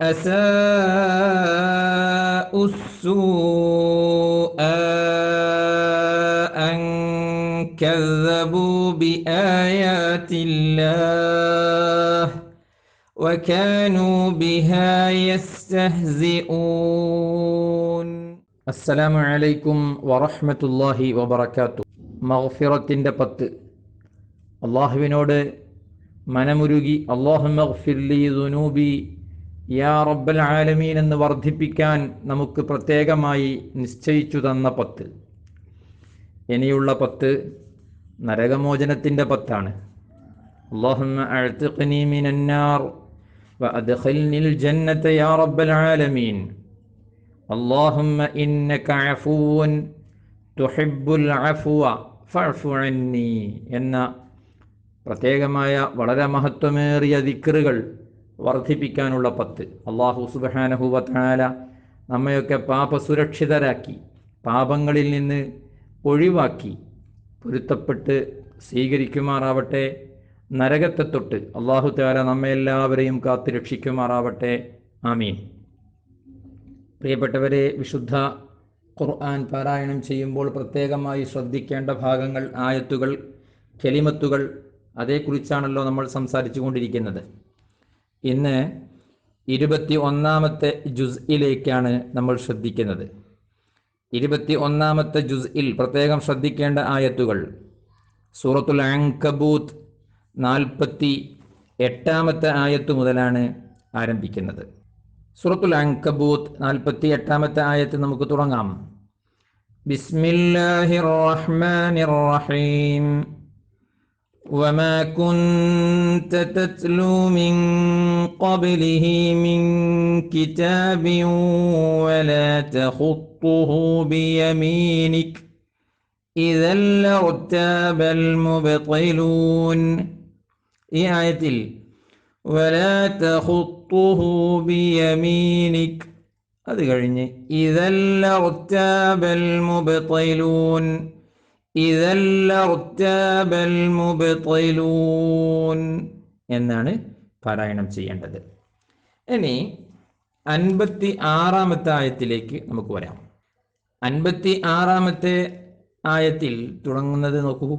أساء السوء أن كذبوا بآيات الله وكانوا بها يستهزئون. السلام عليكم ورحمة الله وبركاته. مغفرة دبت الله بنود منمرجي اللهم اغفر لي ذنوبي യാ റബ്ബൽ ആലമീൻ എന്ന് വർദ്ധിപ്പിക്കാൻ നമുക്ക് പ്രത്യേകമായി നിശ്ചയിച്ചു തന്ന പത്ത്. ഇനിയുള്ള പത്ത് നരകമോചനത്തിന്റെ പത്താണ്. എന്ന പ്രത്യേകമായ വളരെ മഹത്വമേറിയ ദിക്കറുകൾ വർദ്ധിപ്പിക്കാനുള്ള പത്ത്. അള്ളാഹു സുബാനഹുവത്താല നമ്മയൊക്കെ പാപസുരക്ഷിതരാക്കി പാപങ്ങളിൽ നിന്ന് ഒഴിവാക്കി പൊരുത്തപ്പെട്ട് സ്വീകരിക്കുമാറാവട്ടെ. നരകത്തെ തൊട്ട് അള്ളാഹു താല നമ്മെ എല്ലാവരെയും കാത്തു രക്ഷിക്കുമാറാവട്ടെ. ആമീൻ. പ്രിയപ്പെട്ടവരെ വിശുദ്ധ ഖുർആൻ പാരായണം ചെയ്യുമ്പോൾ പ്രത്യേകമായി ശ്രദ്ധിക്കേണ്ട ഭാഗങ്ങൾ ആയത്തുകൾ കെലിമത്തുകൾ അതേക്കുറിച്ചാണല്ലോ നമ്മൾ സംസാരിച്ചു കൊണ്ടിരിക്കുന്നത്. ഇന്ന് ഇരുപത്തി ഒന്നാമത്തെ ജുസ്ഇലേക്കാണ് നമ്മൾ ശ്രദ്ധിക്കുന്നത്. ഇരുപത്തി ഒന്നാമത്തെ ജുസ്ഇൽ പ്രത്യേകം ശ്രദ്ധിക്കേണ്ട ആയത്തുകൾ. സൂറത്തുൽ ആങ്കബൂത്ത് നാൽപ്പത്തി എട്ടാമത്തെ ആയത്ത് മുതലാണ് ആരംഭിക്കുന്നത്. സൂറത്തുൽ ആങ്കബൂത്ത് നാൽപ്പത്തി എട്ടാമത്തെ ആയത്ത് നമുക്ക് തുടങ്ങാം. ബിസ്മില്ലാഹിർ റഹ്മാനിർ റഹീം. وما كنت تتلو من قبله من كتاب ولا تخطه بيمينك إذا لارتاب المبطلون يعتل آيَةِ ولا تخطه بيمينك هذا إذا لارتاب المبطلون മുബത്തിലൂൻ എന്നാണ് പാരായണം ചെയ്യേണ്ടത്. ഇനി അൻപത്തി ആറാമത്തെ ആയത്തിലേക്ക് നമുക്ക് വരാം. അൻപത്തി ആറാമത്തെ ആയത്തിൽ തുടങ്ങുന്നത് നോക്കൂ.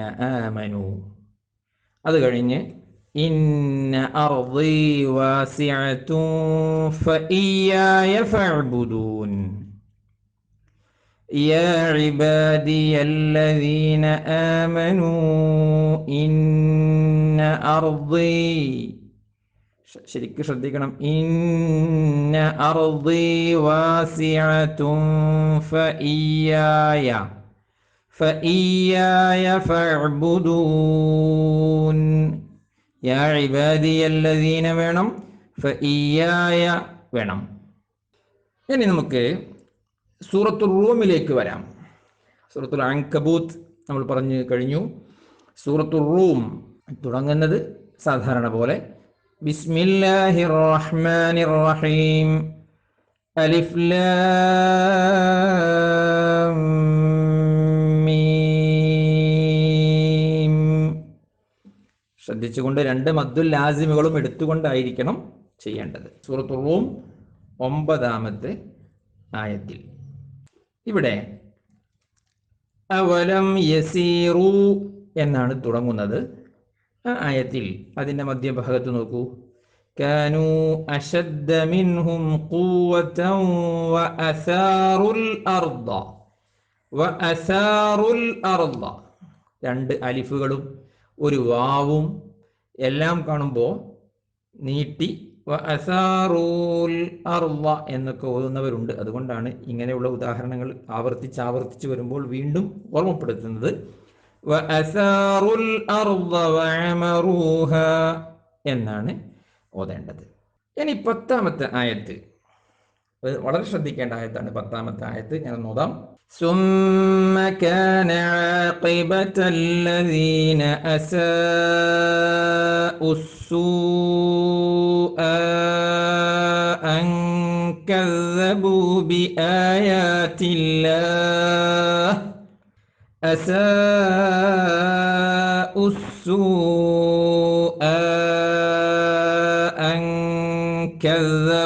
ആമനു. അത് കഴിഞ്ഞ് ഇന്ന അർദി വാസിഅതുൻ ഫഇയ്യായ يا عبادي الذين آمنوا إن أرضي ശരിക്ക് ശ്രദ്ധിക്കണം ഇന്ന അർദി വാസിഅതുൻ ഫഇയ്യായ ഫഇയ്യായ ഫഅബ്ദൂൻ യാ ഇബാദിയല്ലദീന വേണം ഫഇയ്യായ വേണം ഇനി നമുക്ക് സൂറത്തുൽ റൂമിലേക്ക് വരാം. സൂറത്തുൽ അങ്കബൂത്ത് നമ്മൾ പറഞ്ഞു കഴിഞ്ഞു. സൂറത്തുൽ റൂം തുടങ്ങുന്നത് സാധാരണ പോലെ. ബിസ്മില്ലാഹിർ റഹ്മാനിർ റഹീം അലിഫ് ലാം മീം. ശ്രദ്ധിച്ചുകൊണ്ട് രണ്ട് മദ്ദുൽ ലാസിമുകളും എടുത്തുകൊണ്ടായിരിക്കണം ചെയ്യേണ്ടത്. സൂറത്തുൽ റൂം ഒമ്പതാമത്തെ ആയത്തിൽ. ഇവിടെ അവലം യസീറു എന്നാണ് തുടങ്ങുന്നത്. ആ ആയത്തിൽ അതിന്റെ മധ്യഭാഗത്ത് നോക്കൂ. കാനു അശദ്ദ മിൻഹും ഖൂവതൻ വഅസാറുൽ അർദ. വഅസാറുൽ അർദ. രണ്ട് അലിഫുകളും ഒരു വാവും എല്ലാം കാണുമ്പോൾ നീട്ടി എന്നൊക്കെ ഓതുന്നവരുണ്ട്. അതുകൊണ്ടാണ് ഇങ്ങനെയുള്ള ഉദാഹരണങ്ങൾ ആവർത്തിച്ച് ആവർത്തിച്ച് വരുമ്പോൾ വീണ്ടും ഓർമ്മപ്പെടുത്തുന്നത്. എന്നാണ് ഓതേണ്ടത്. ഇനി പത്താമത്തെ ആയത്ത്. വളരെ ശ്രദ്ധിക്കേണ്ട ആയത്താണ് പത്താമത്തെ ആയത്ത് ഞാൻ നോതാം ثم كان عاقبة الذين أساءوا السوء أن كذبوا بآيات الله أساءوا السوء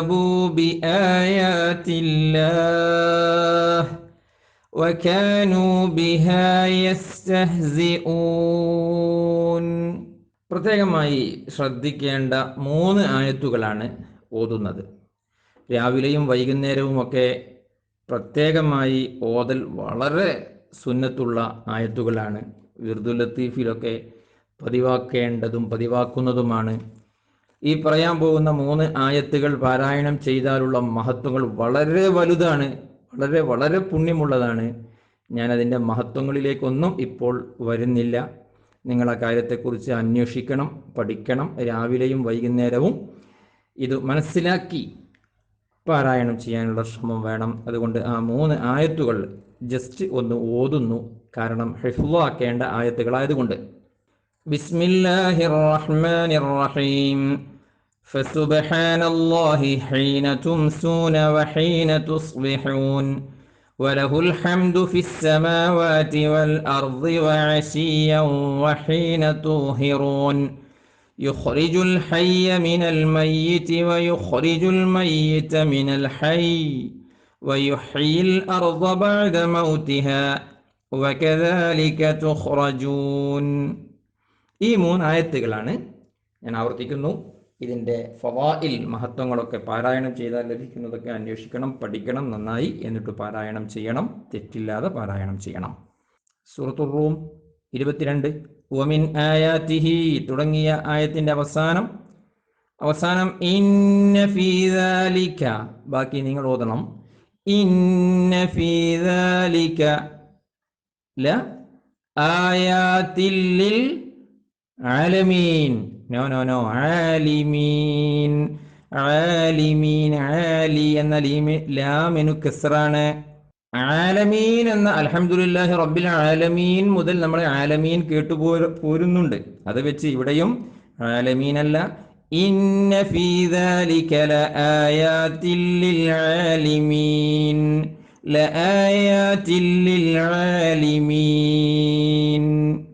كذبوا بآيات الله وكانوا بها يستهزئون പ്രത്യേകമായി ശ്രദ്ധിക്കേണ്ട മൂന്ന് ആയത്തുകളാണ് ഓതുന്നത് രാവിലെയും വൈകുന്നേരവുമൊക്കെ പ്രത്യേകമായി ഓതൽ വളരെ സുന്നത്തുള്ള ആയത്തുകളാണ് വിർദുൽ ലത്തീഫിലൊക്കെ പതിവാക്കേണ്ടതും പതിവാക്കുന്നതുമാണ് ഈ പറയാൻ പോകുന്ന മൂന്ന് ആയത്തുകൾ പാരായണം ചെയ്താലുള്ള മഹത്വങ്ങൾ വളരെ വലുതാണ് വളരെ വളരെ പുണ്യമുള്ളതാണ്. ഞാൻ അതിന്റെ മഹത്വങ്ങളിലേക്കൊന്നും ഇപ്പോൾ വരുന്നില്ല. നിങ്ങൾ ആ കാര്യത്തെക്കുറിച്ച് അന്വേഷിക്കണം പഠിക്കണം. രാവിലെയും വൈകുന്നേരവും ഇത് മനസ്സിലാക്കി പാരായണം ചെയ്യാനുള്ള ശ്രമം വേണം. അതുകൊണ്ട് ആ മൂന്ന് ആയത്തുകൾ ജസ്റ്റ് ഒന്ന് ഓതുന്നു. കാരണം ഹിഫ്ലാക്കേണ്ട ആയത്തുകളായതുകൊണ്ട്. بسم الله الرحمن الرحيم فسبحان الله حين تمسون وحين تصبحون وله الحمد في السماوات والأرض وعشيا وحين توهرون يخرج الحي من الميت ويخرج الميت من الحي ويحيي الأرض بعد موتها وكذلك تخرجون ഈ മൂന്ന് ആയത്തുകളാണ് ഞാൻ ആവർത്തിക്കുന്നു. ഇതിന്റെ ഫവായിൽ മഹത്വങ്ങളൊക്കെ പാരായണം ചെയ്താൽ ലഭിക്കുന്നതൊക്കെ അന്വേഷിക്കണം പഠിക്കണം നന്നായി എന്നിട്ട് പാരായണം ചെയ്യണം തെറ്റില്ലാതെ പാരായണം ചെയ്യണം. സൂറത്തുർ റൂം ഇരുപത്തിരണ്ട്. ഒമിൻ ആയാത്തിഹി തുടങ്ങിയ ആയത്തിന്റെ അവസാനം. അവസാനം ഇന്ന ഫീദാലിക്ക ബാക്കി നിങ്ങൾ ഓതണം. ഇന്ന ഫീദാലിക്ക ല ആയാത്തില്ലിൽ ആലമീൻ. No no no. ആലിമീൻ. ആലിമീൻ ആലി എന്ന ലീമി ലാമിനു കിസ്റാണ്. ആലമീൻ എന്ന അലഹമുല്ലാഹി റബ്ബിൽ ആലമീൻ മുതൽ നമ്മൾ ആലമീൻ കേട്ടു പോരുന്നുണ്ട്. അത് വെച്ച് ഇവിടെയും ആലമീൻ അല്ല. ഇന്ന ഫീ ദാലിക ലആയാതിൽ ലിൽ ആലിമീൻ. ലആയാതിൽ ലിൽ ആലിമീൻ.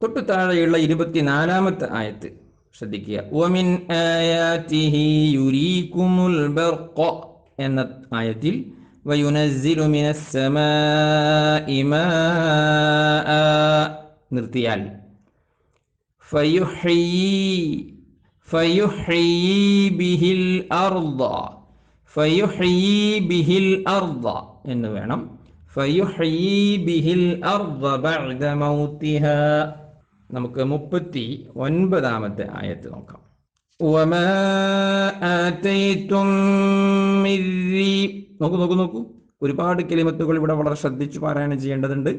തൊട്ടു താഴെയുള്ള ഇരുപത്തിനാലാമത്തെ ആയത്ത്. ശ്രദ്ധിക്കുക. ഒമിൻ ആയാത്തിഹി യുരീക്കുമുൽ ബർഖ എന്ന ആയത്തിൽ വയുനസ്സിലു മിനസ്സമാഇ മാഅ നിർത്തിയാൽ ഫയുഹ്യി ഫയുഹ്യി ബിഹിൽ അർദ ഫയുഹ്യി ബിഹിൽ അർദ എന്ന് വേണം. ഫയുഹ്യി ബിഹിൽ അർദ ബഅദ മൗതിഹാ നമുക്ക് മുപ്പത്തി ഒൻപതാമത്തെ ആയത്ത് നോക്കാം വമാ ആതൈതും മിർരി നോക്കൂ നോക്കൂ നോക്കൂ ഒരുപാട് കിളിമത്തുകൾ ഇവിടെ വളരെ ശ്രദ്ധിച്ചു പാരായണം ചെയ്യേണ്ടതുണ്ട്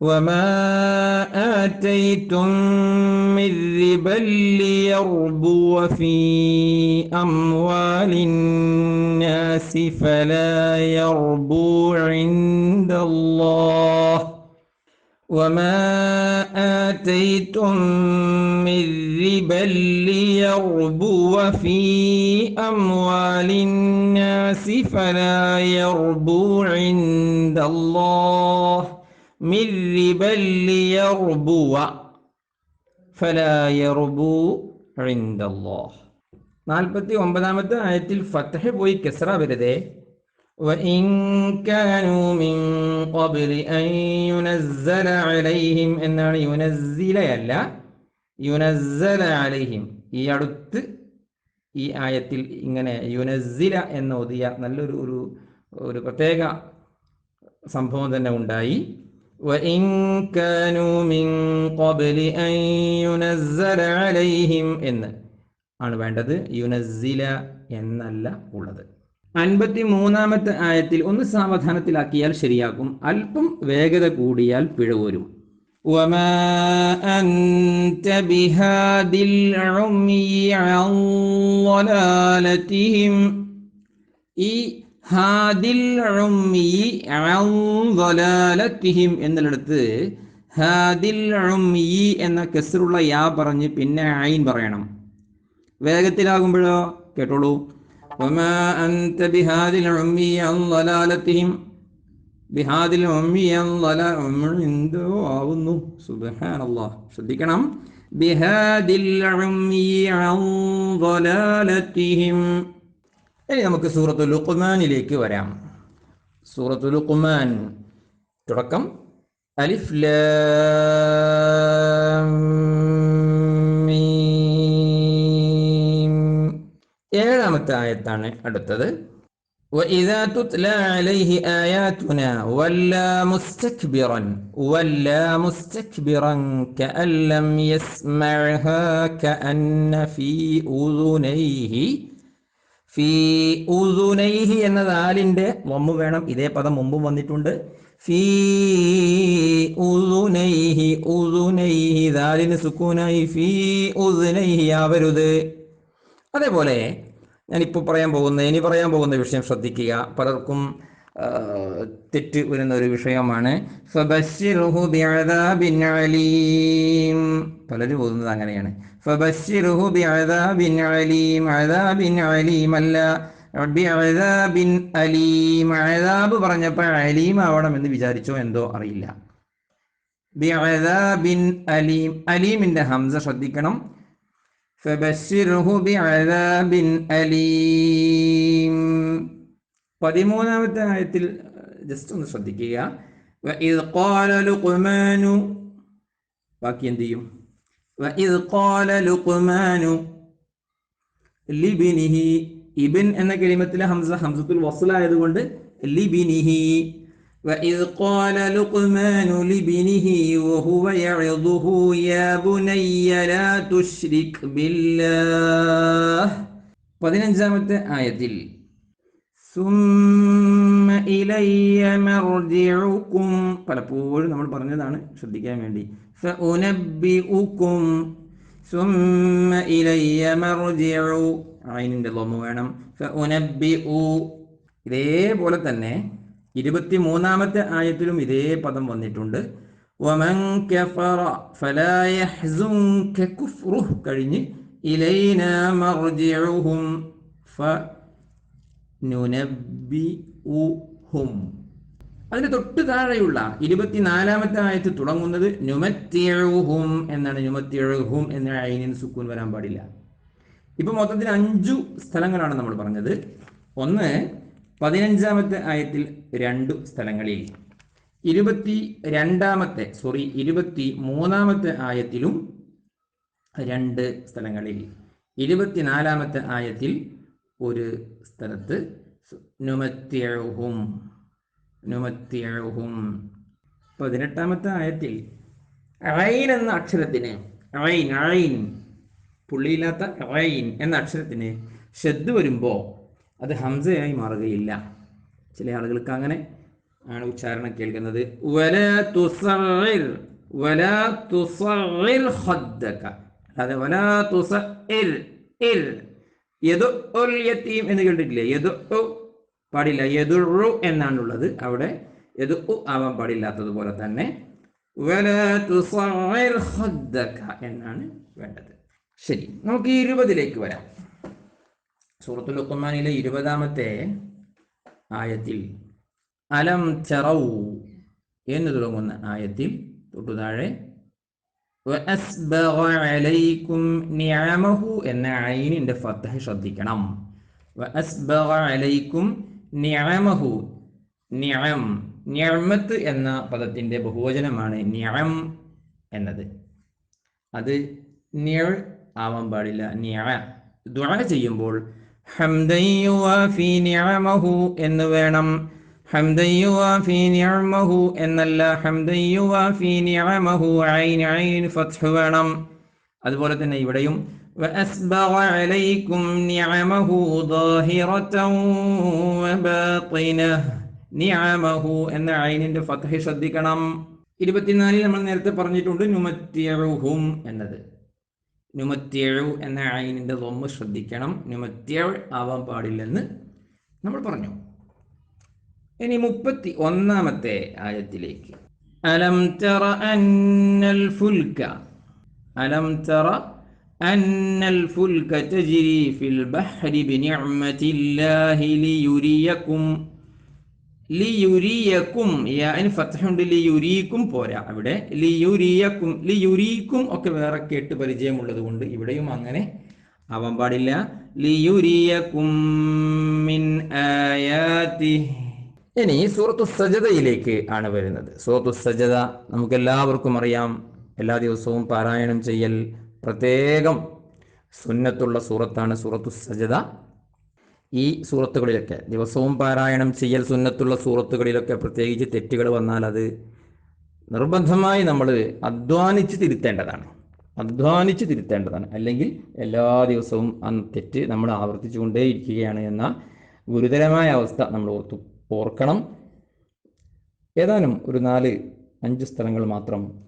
وما آتيتم من ربا ليربو في أموال الناس فلا يربو عند الله وما آتيتم من ربا ليربو في أموال الناس فلا يربو عند الله من ربا ليربو فلا يربو عند الله നാൽപ്പത്തി ഒമ്പതാമത്തെ ആയത്തിൽ ഫത്തഹ് പോയി കെസ്ര വരുതേ وإن كانوا من قبل أن ينزل عليهم എന്നാണ് യുനസ്സിലയല്ല യുനസ്സല അലൈഹിം ഈ അടുത്ത് ഈ ആയത്തിൽ ഇങ്ങനെ യുനസ്സില എന്ന് ഓതിയ നല്ലൊരു ഒരു ഒരു പ്രത്യേക സംഭവം തന്നെ ഉണ്ടായി وإن كانوا من قبل أن ينزل عليهم എന്ന് ആണ് വേണ്ടത് യുനസ്സില എന്നല്ല ഉള്ളത് അൻപത്തി മൂന്നാമത്തെ ആയത്തിൽ ഒന്ന് സാവധാനത്തിലാക്കിയാൽ ശരിയാകും. അല്പം വേഗത കൂടിയാൽ പിഴ വരും ഈ ഹാദിൽ എന്നിടത്ത് ഹാദിൽ എന്ന കെസറുള്ള യാ പറഞ്ഞ് പിന്നെ ഐൻ പറയണം. വേഗത്തിലാകുമ്പോഴോ? കേട്ടോളൂ. وما أنت بهذه العمي عن ضلالتهم ബിഹാദിൽ എന്തോ ആവുന്നു സുബഹാനല്ലാ ശ്രദ്ധിക്കണം بهادي العمي عن ضلالتهم ഇനി നമുക്ക് സൂറത്തു ലുഖ്മാനിലേക്ക് വരാം സൂറത്തു ലുഖ്മാൻ തുടക്കം അലിഫ് ലാം ഏഴാമത്തെ ആയത്താണ് അടുത്തത് وإذا تتلى عليه آياتنا ولى مستكبرا ولى مستكبرا كأن لم يسمعها كأن في أذنيه ഫീ ഉദുനൈഹി എന്ന നാലിൻ്റെ മൊമ്മ് വേണം ഇതേ പദം മുമ്പും വന്നിട്ടുണ്ട് ഫീ ഉദുനൈഹി ഉദുനൈഹി ദാലിന് സുക്കൂനായി ഫീ ഉദുനൈഹി ആവരുത് അതേപോലെ ഞാനിപ്പോൾ പറയാൻ പോകുന്ന ഇനി പറയാൻ പോകുന്ന വിഷയം ശ്രദ്ധിക്കുക. പലർക്കും തെറ്റ് വരുന്ന ഒരു വിഷയമാണ്. പലരും പോകുന്നത് അങ്ങനെയാണ്. അലീം. പറഞ്ഞപ്പോൾ അലീം ആവണം എന്ന് വിചാരിച്ചോ എന്തോ അറിയില്ല. അലീം. അലീമിന്റെ ഹംസ ശ്രദ്ധിക്കണം. ഫബശ്ശിറുഹു ബിഅദാബിൻ അലീം. പതിമൂന്നാമത്തെ ആയത്തിൽ ജസ്റ്റ് ഒന്ന് ശ്രദ്ധിക്കുക. വഇദ് ഖാല ലുഖ്മാനു ബാക്കി എന്ത് ചെയ്യും? വഇദ് ഖാല ലുഖ്മാനു ലിബിനിഹി ഇബിൻ എന്ന കലിമത്തിലെ ഹംസ ഹംസത്തുൽ വസ്ലായതുകൊണ്ട് ലിബിനിഹി. وإذ قال لقمان لابنه وهو يعظه يا بني لا تشرك بالله പതിനഞ്ചാമത്തെ ആയത്തിൽ സുമ്മ ഇലയ്യ മർജിഉക്കും പലപ്പോഴും നമ്മൾ പറഞ്ഞതാണ് ശ്രദ്ധിക്കാൻ വേണ്ടി ഫഉനബ്ബിഉക്കും സുമ്മ ഇലയ്യ മർജിഉ ഐനിന്റെ ലൊമ്മ വേണം ഫഉനബ്ബിഉ ഇതേപോലെ തന്നെ ഇരുപത്തി മൂന്നാമത്തെ ആയത്തിലും ഇതേ പദം വന്നിട്ടുണ്ട്. കഴിഞ്ഞ് അതിന് തൊട്ട് താഴെയുള്ള ഇരുപത്തിനാലാമത്തെ ആയത്ത് തുടങ്ങുന്നത് നുമത്തിയഴുഹും എന്നാണ്. നുമത്തിയഴുഹും എന്ന അയിനിന് സുക്കൂൻ വരാൻ പാടില്ല. ഇപ്പൊ മൊത്തത്തിൽ അഞ്ചു സ്ഥലങ്ങളാണ് നമ്മൾ പറഞ്ഞത്. ഒന്ന് പതിനഞ്ചാമത്തെ ആയത്തിൽ രണ്ടു സ്ഥലങ്ങളിൽ. ഇരുപത്തി രണ്ടാമത്തെ സോറി ഇരുപത്തി മൂന്നാമത്തെ ആയത്തിലും രണ്ട് സ്ഥലങ്ങളിൽ. ഇരുപത്തിനാലാമത്തെ ആയത്തിൽ ഒരു സ്ഥലത്ത് നുമത്തിയഴുഹും പതിനെട്ടാമത്തെ ആയത്തിൽ റൈൻ എന്ന അക്ഷരത്തിന് റൈൻ ഐൻ പുള്ളിയില്ലാത്ത റൈൻ എന്ന അക്ഷരത്തിന് ഷെദ് വരുമ്പോൾ അത് ഹംസയായി മാറുകയില്ല. ചില ആളുകൾക്ക് അങ്ങനെ ആണ് ഉച്ചാരണം കേൾക്കുന്നത്. എന്ന് കേട്ടിട്ടില്ലേ? എന്നാണുള്ളത്. അവിടെ ആവാൻ പാടില്ലാത്തതുപോലെ തന്നെ എന്നാണ് വേണ്ടത്. ശരി നമുക്ക് ഇരുപതിലേക്ക് വരാം. സൂറത്തുൽ ഇരുപതാമത്തെ ആയത്തിൽ. അലം ചറൗ എന്ന് തുടങ്ങുന്ന ആയത്തിൽ തൊട്ടു താഴെ. എന്ന ഐനിന്റെ ഫത്തഹ ശ്രദ്ധിക്കണം. നിഅമഹു. നിഅം നിഅമത്ത് എന്ന പദത്തിന്റെ ബഹുവചനമാണ് നിഅം എന്നത്. അത് നിഴ ആവാൻ പാടില്ല. നിഴ ദുആ ചെയ്യുമ്പോൾ ഹംദൻ യുവാഫി നിഅമഹു എന്ന് വേണം ഹംദൻ യുവാഫി നിഅമഹു എന്നല്ല ഹംദൻ യുവാഫി നിഅമഹു ഐൻ ഐൻ ഫത്ഹ് വേണം അതുപോലെ തന്നെ ഇവിടെയും وأسبغ عليكم نعمه ظاهرة وباطنة نعمه എന്ന ഐനിന്റെ ഫത്ഹ് ശ്രദ്ധിക്കണം ഇരുപത്തിനാലിൽ നമ്മൾ നേരത്തെ പറഞ്ഞിട്ടുണ്ട് നുമത്യഴുഹും എന്നത് നുമത്യഴു എന്ന ഐനിന്റെ ലൊമ്മ ശ്രദ്ധിക്കണം നുമത്യഴ് ആവാൻ പാടില്ലെന്ന് നമ്മൾ പറഞ്ഞു ഇനി മുപ്പത്തി ഒന്നാമത്തെ ആയത്തിലേക്ക് അലം തറ അന്നൽ ഫുൽക അലം തറ أن الفلك تجري في البحر بنعمة الله ليريكم ലിയുരിയക്കും യാന് ഫത്തഹുണ്ട് ലിയുരീക്കും പോരാ. അവിടെ ലിയുരിയക്കും ലിയുരീക്കും ഒക്കെ വേറെ കേട്ട് പരിചയമുള്ളത് കൊണ്ട് ഇവിടെയും അങ്ങനെ ആവാൻ പാടില്ല. ലിയുരിയക്കും മിൻ ഇനി സൂറത്തു സജദയിലേക്ക് ആണ് വരുന്നത്. സൂറത്തു സജദ നമുക്ക് എല്ലാവർക്കും അറിയാം. എല്ലാ ദിവസവും പാരായണം ചെയ്യൽ പ്രത്യേകം സുന്നത്തുള്ള സൂറത്താണ് സൂറത്തു സജദ. ഈ സൂറത്തുകളിലൊക്കെ. ദിവസവും പാരായണം ചെയ്യൽ സുന്നത്തുള്ള സൂറത്തുകളിലൊക്കെ പ്രത്യേകിച്ച് തെറ്റുകൾ വന്നാൽ അത് നിർബന്ധമായി നമ്മൾ അധ്വാനിച്ച് തിരുത്തേണ്ടതാണ്. അധ്വാനിച്ച് തിരുത്തേണ്ടതാണ്. അല്ലെങ്കിൽ എല്ലാ ദിവസവും ആ തെറ്റ് നമ്മൾ ആവർത്തിച്ചുകൊണ്ടേയിരിക്കുകയാണ് എന്ന ഗുരുതരമായ അവസ്ഥ നമ്മൾ ഓർത്തു ഓർക്കണം. ഏതാനും ഒരു നാല് അഞ്ച് സ്ഥലങ്ങൾ മാത്രം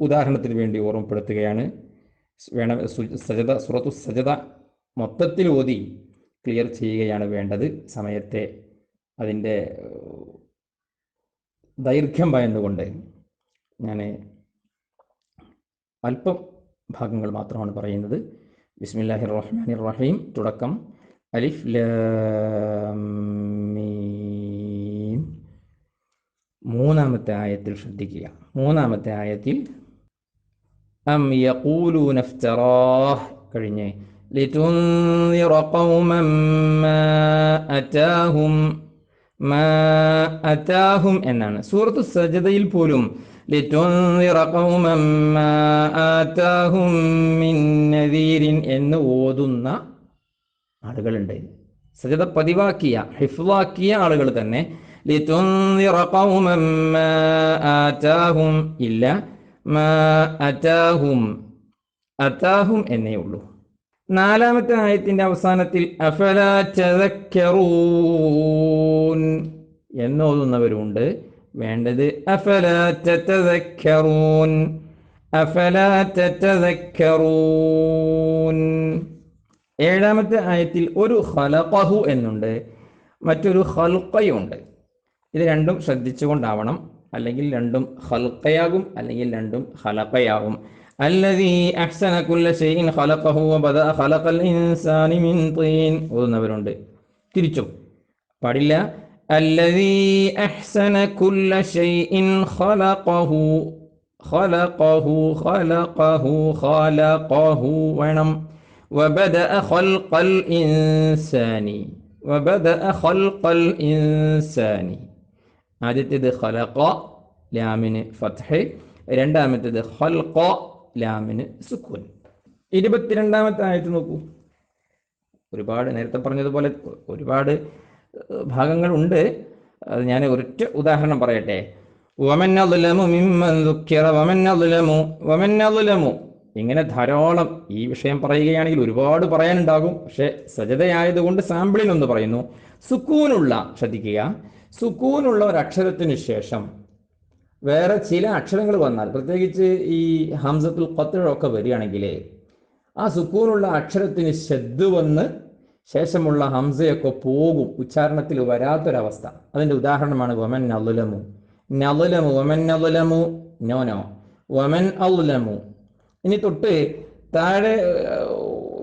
ഉദാഹരണത്തിന് വേണ്ടി ഓർമ്മപ്പെടുത്തുകയാണ്. വേണം സജത സുറത്തു സജത മൊത്തത്തിൽ ഓതി. ക്ലിയർ ചെയ്യുകയാണ് വേണ്ടത് സമയത്തെ അതിന്റെ ദൈർഘ്യം ഭയന്നുകൊണ്ട്. ഞാൻ അല്പം ഭാഗങ്ങൾ മാത്രമാണ് പറയുന്നത്. ബിസ്മില്ലാഹി റഹ്മാൻ റഹീം തുടക്കം. അലിഫ് ലീം മൂന്നാമത്തെ ആയത്തിൽ ശ്രദ്ധിക്കുക. മൂന്നാമത്തെ ആയത്തിൽ അം യഖൂലൂനഫ്തറാഹ് കഴിഞ്ഞ് لتنذر قوما ما أتاهم ما أتاهم എന്നാണ് സൂറത്ത് സജദയിൽ പോലും لتنذر قوما ما آتاهم من نذير എന്ന് ഓതുന്ന ആളുകളുണ്ട് സജദ പതിവാക്കിയ ഹിഫ്ലാക്കിയ ആളുകൾ തന്നെ ലിതുൻദിറ ഖൗമൻ മാ ആതാഹും ഇല്ല മാ അതാഹും അതാഹും എന്നേ ഉള്ളൂ നാലാമത്തെ ആയത്തിന്റെ അവസാനത്തിൽ എന്നോതുന്നവരുണ്ട് വേണ്ടത് ഏഴാമത്തെ ആയത്തിൽ ഒരു ഖലഖഹു എന്നുണ്ട്. മറ്റൊരു ഹൽക്കയുണ്ട് ഇത് രണ്ടും ശ്രദ്ധിച്ചുകൊണ്ടാവണം. അല്ലെങ്കിൽ രണ്ടും ഹൽക്കയാകും അല്ലെങ്കിൽ രണ്ടും ഖലഖയാകും. الذي أحسن كل شيء خلقه وبدأ خلق الإنسان من طين ഓതുന്നവരുണ്ട് തിരിച്ചും പാടില്ല الذي أحسن كل شيء خلقه خلقه خلقه خلقه വേണം وبدأ خلق الإنسان وبدأ خلق الإنسان ആദ്യത്തേത് ഖലഖ ലാമിന് ഫത്ഹ് രണ്ടാമത്തേത് ഖൽഖ ലാമിന് സുക്കൂൻ ഇരുപത്തിരണ്ടാമത്തെ ആയത്ത് നോക്കൂ. ഒരുപാട് നേരത്തെ പറഞ്ഞതുപോലെ ഒരുപാട് ഭാഗങ്ങൾ ഉണ്ട്. അത് ഞാൻ ഒരൊറ്റ ഉദാഹരണം പറയട്ടെ. ഇങ്ങനെ ധാരാളം ഈ വിഷയം പറയുകയാണെങ്കിൽ ഒരുപാട് പറയാനുണ്ടാകും. പക്ഷെ സജതയായതുകൊണ്ട് സാമ്പിളിൽ ഒന്ന് പറയുന്നു. സുക്കൂനുള്ള ശ്രദ്ധിക്കുക. സുക്കൂനുള്ള ഒരു അക്ഷരത്തിന് ശേഷം വേറെ ചില അക്ഷരങ്ങൾ വന്നാൽ പ്രത്യേകിച്ച് ഈ ഹംസത്തുൽ ഖത്തഴൊക്കെ വരികയാണെങ്കിൽ ആ സുക്കൂനുള്ള അക്ഷരത്തിന് ശബ്ദ് വന്ന് ശേഷമുള്ള ഹംസയൊക്കെ പോകും. ഉച്ചാരണത്തിൽ വരാത്തൊരവസ്ഥ. അതിന്റെ ഉദാഹരണമാണ് വമൻ നലുലമു. നലുലമു വമൻ നലുലമു നോ നോ. വമൻ അലുലമു. ഇനി തൊട്ട് താഴെ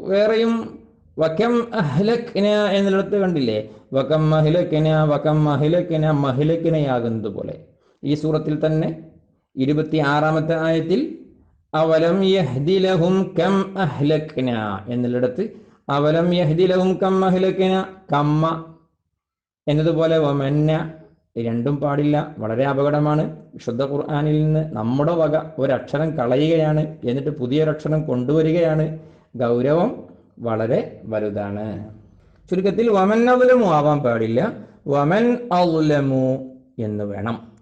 വേറെയും വക്കം അഹ്ലക്കിന എന്നിടത്ത് കണ്ടില്ലേ? വക്കം മഹിലക്കിന വക്കം മഹിലക്കിന മഹിലക്കിനയാകുന്നത് പോലെ ഈ സൂറത്തിൽ തന്നെ ഇരുപത്തി ആറാമത്തെ ആയത്തിൽ അവലം യഹ്ദിലഹും കം അഹ്ലക്ന എന്നുള്ളിടത്ത് അവലം യഹ്ദിലഹും കം അഹ്ലക്ന കമ്മ എന്നതുപോലെ വമന്ന രണ്ടും പാടില്ല. വളരെ അപകടമാണ്. വിശുദ്ധ ഖുർആാനിൽ നിന്ന് നമ്മുടെ വക ഒരക്ഷരം കളയുകയാണ്. എന്നിട്ട് പുതിയൊരക്ഷരം കൊണ്ടുവരികയാണ്. ഗൗരവം വളരെ വലുതാണ്. ചുരുക്കത്തിൽ വമൻ അവലമു ആവാൻ പാടില്ല. വമൻ ഔലമു എന്ന് വേണം.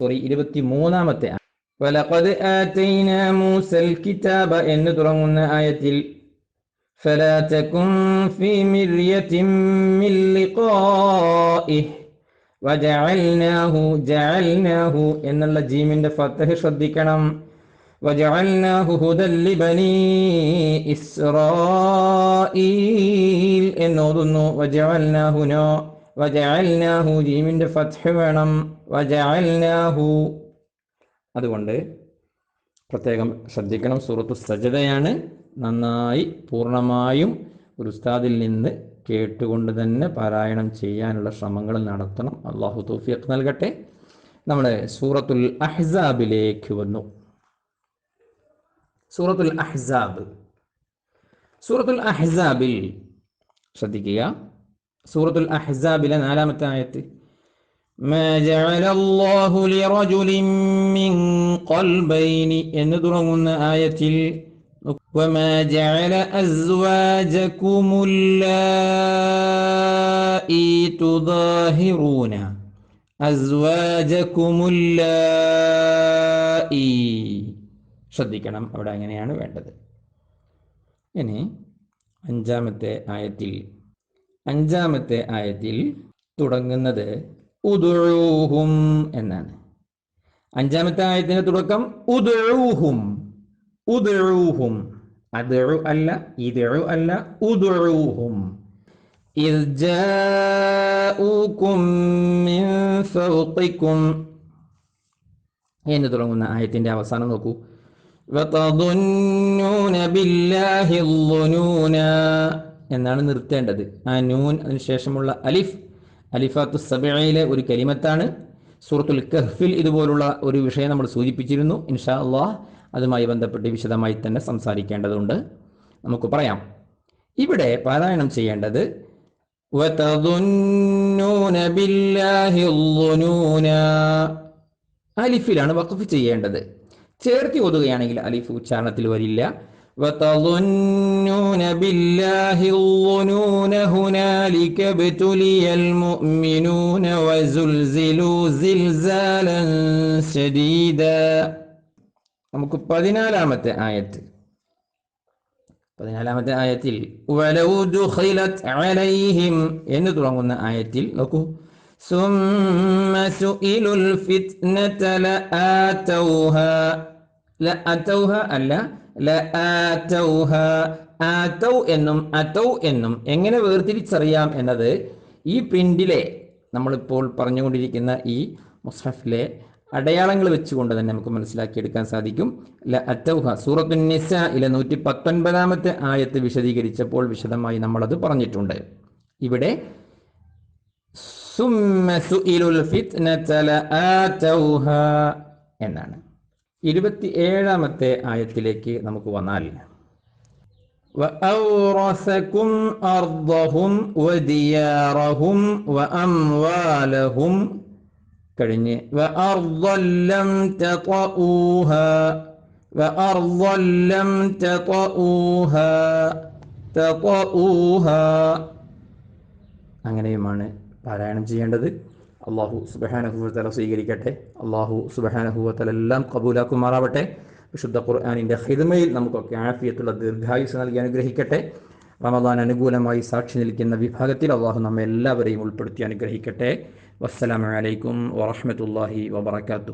സോറി ഇരുപത്തി മൂന്നാമത്തെ എന്ന് തുടങ്ങുന്ന ആയത്തിൽ എന്നുള്ള ജീമിന്റെ ഫത്തഹ് ശ്രദ്ധിക്കണം. ഇസ്രായിൽ എന്നോതുന്നു വജഅൽനാഹുനോ വജഅൽനാഹു ജീമിന്റെ ഫത്ഹ് വേണം. വജഅൽനാഹു. അതുകൊണ്ട് പ്രത്യേകം ശ്രദ്ധിക്കണം. സൂറത്തു സജ്ജതയാണ് നന്നായി പൂർണമായും ഒരു ഉസ്താദിൽ നിന്ന് കേട്ടുകൊണ്ട് തന്നെ പാരായണം ചെയ്യാനുള്ള ശ്രമങ്ങൾ നടത്തണം. അള്ളാഹു തൗഫീഖ് നൽകട്ടെ. നമ്മുടെ സൂറത്തുൽ അഹ്സാബിലേക്ക് വന്നു. സൂറത്തുൽ അഹ്സാബ്. സൂറത്തുൽ അഹ്സാബിൽ ശ്രദ്ധിക്കുക. സൂറത്തുൽ അഹ്സാബിലെ നാലാമത്തെ ആയത്ത് ما جعل الله لرجل من قلبين എന്ന് തുടങ്ങുന്ന ആയത്തിൽ وما جعل أزواجكم اللائي تظاهرون أزواجكم اللائي ശ്രദ്ധിക്കണം അവിടെ അങ്ങനെയാണ് വേണ്ടത് ഇനി അഞ്ചാമത്തെ ആയത്തിൽ അഞ്ചാമത്തെ ആയത്തിൽ തുടങ്ങുന്നത് ഉദുഴൂഹും എന്നാണ് അഞ്ചാമത്തെ ആയത്തിന്റെ തുടക്കം ഉദുഴൂഹും ഉദുഴൂഹും അദഴു അല്ല ഇദഴു അല്ല ഉദുഴൂഹും إذ جاءوكم من فوقكم എന്ന് തുടങ്ങുന്ന ആയത്തിന്റെ അവസാനം നോക്കൂ وتظنون بالله الظنون എന്നാണ് നിർത്തേണ്ടത്. ആ നൂൻ അതിനുശേഷമുള്ള അലിഫ് അലിഫാത്തു സബയിലെ ഒരു കലിമത്താണ്. സൂറത്തുൽ കഹ്ഫിൽ ഇതുപോലുള്ള ഒരു വിഷയം നമ്മൾ സൂചിപ്പിച്ചിരുന്നു. ഇൻഷാ അള്ളാഹ് അതുമായി ബന്ധപ്പെട്ട് വിശദമായി തന്നെ സംസാരിക്കേണ്ടതുണ്ട്. നമുക്ക് പറയാം. ഇവിടെ പാരായണം ചെയ്യേണ്ടത് അലിഫിലാണ് വഖഫ് ചെയ്യേണ്ടത്. ചേർത്തി ഓതുകയാണെങ്കിൽ അലിഫ് ഉച്ചാരണത്തിൽ വരില്ല. وتظنون بالله الظنون هنالك ابتلي المؤمنون وزلزلوا زلزالا شديدا നമുക്ക് പതിനാലാമത്തെ ആയത്ത് പതിനാലാമത്തെ ആയത്തിൽ വലൗ ദുഖിലത് അലൈഹിം എന്ന് തുടങ്ങുന്ന ആയത്തിൽ നോക്കൂ ثم سئلوا الفتنة لآتوها لآتوها അല്ല എന്നും അതൗ എന്നും എങ്ങനെ വേർതിരിച്ചറിയാം എന്നത് ഈ പ്രിന്റിലെ നമ്മളിപ്പോൾ പറഞ്ഞുകൊണ്ടിരിക്കുന്ന ഈ മുസ്ഹഫിലെ അടയാളങ്ങൾ വെച്ചുകൊണ്ട് തന്നെ നമുക്ക് മനസ്സിലാക്കിയെടുക്കാൻ സാധിക്കും. അറ്റൗഹ സൂറത്തു നിസ ഇലെ നൂറ്റി പത്തൊൻപതാമത്തെ ആയത്ത് വിശദീകരിച്ചപ്പോൾ വിശദമായി നമ്മളത് പറഞ്ഞിട്ടുണ്ട്. ഇവിടെ എന്നാണ്. ഇരുപത്തി ഏഴാമത്തെ ആയത്തിലേക്ക് നമുക്ക് വന്നാൽ وأورثكم أرضهم وديارهم وأموالهم കഴിഞ്ഞ് وأرضا لم تطئوها وأرضا لم تطئوها تطئوها അങ്ങനെയുമാണ് പാരായണം ചെയ്യേണ്ടത് അള്ളാഹു സുബഹാനഹുവത്തല സ്വീകരിക്കട്ടെ. അള്ളാഹു സുബഹാനഹുവത്തല എല്ലാം കബൂലാക്കുമാറാവട്ടെ വിശുദ്ധ ഖുർആാനിന്റെ ഹിതമയിൽ നമുക്കൊക്കെ ആഫിയത്തുള്ള ദീർഘായുസ് നൽകി അനുഗ്രഹിക്കട്ടെ. റമദാൻ അനുകൂലമായി സാക്ഷി നിൽക്കുന്ന വിഭാഗത്തിൽ അള്ളാഹു നമ്മെ എല്ലാവരെയും ഉൾപ്പെടുത്തി അനുഗ്രഹിക്കട്ടെ. വസ്സലാമലൈക്കും വറഹമത്തല്ലാഹി വബർക്കാത്തു